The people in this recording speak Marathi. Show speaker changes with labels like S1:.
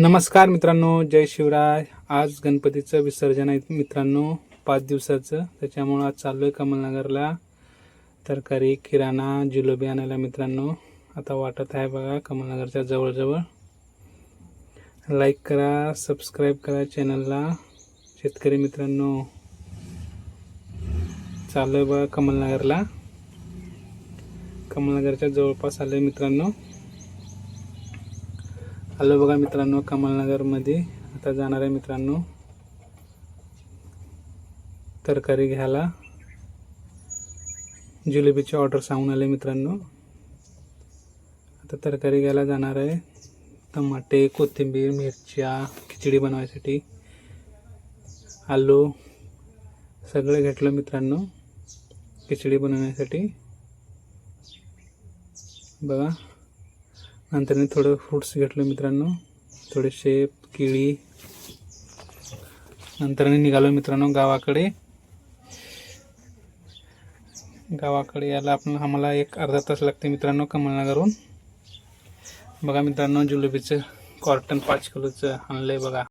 S1: नमस्कार मित्रांनो जय शिवराय. आज गणपतीचं विसर्जन आहे मित्रांनो पाच दिवसाचं. त्याच्यामुळं आज चाललो आहे कमलनगरला. तरकारी किराणा जिलोबी आणायला मित्रांनो. आता वाटत आहे बघा कमलनगरच्या जवळजवळ. लाईक करा सबस्क्राईब करा चॅनलला शेतकरी मित्रांनो चाललो आहे बघा कमलनगरला. कमलनगरच्या जवळपास आलो आहे मित्रांनो. आलो बघा मित्रांनो कमलनगरमध्ये आता जाणार आहे मित्रांनो. तरकारी घ्यायला. जिलेबीची ऑर्डर सांगून आले मित्रांनो. आता तरकारी घ्यायला जाणार आहे. टमाटे कोथिंबीर मिरच्या खिचडी बनवायसाठी. आलू सगळं घेतलं मित्रांनो खिचडी बनवण्यासाठी. बघा. नंतर थोडं फ्रुट्स घेतलं मित्रांनो. थोडे शेप केळी नंतर निघालो मित्रांनो गावाकडे. गावाकडे यायला आपण आम्हाला एक अर्धा तास लागते मित्रांनो कमलनगरहून. बघा मित्रांनो जुलेबीचं कॉर्टन पाच किलोचं आणलं आहे बघा.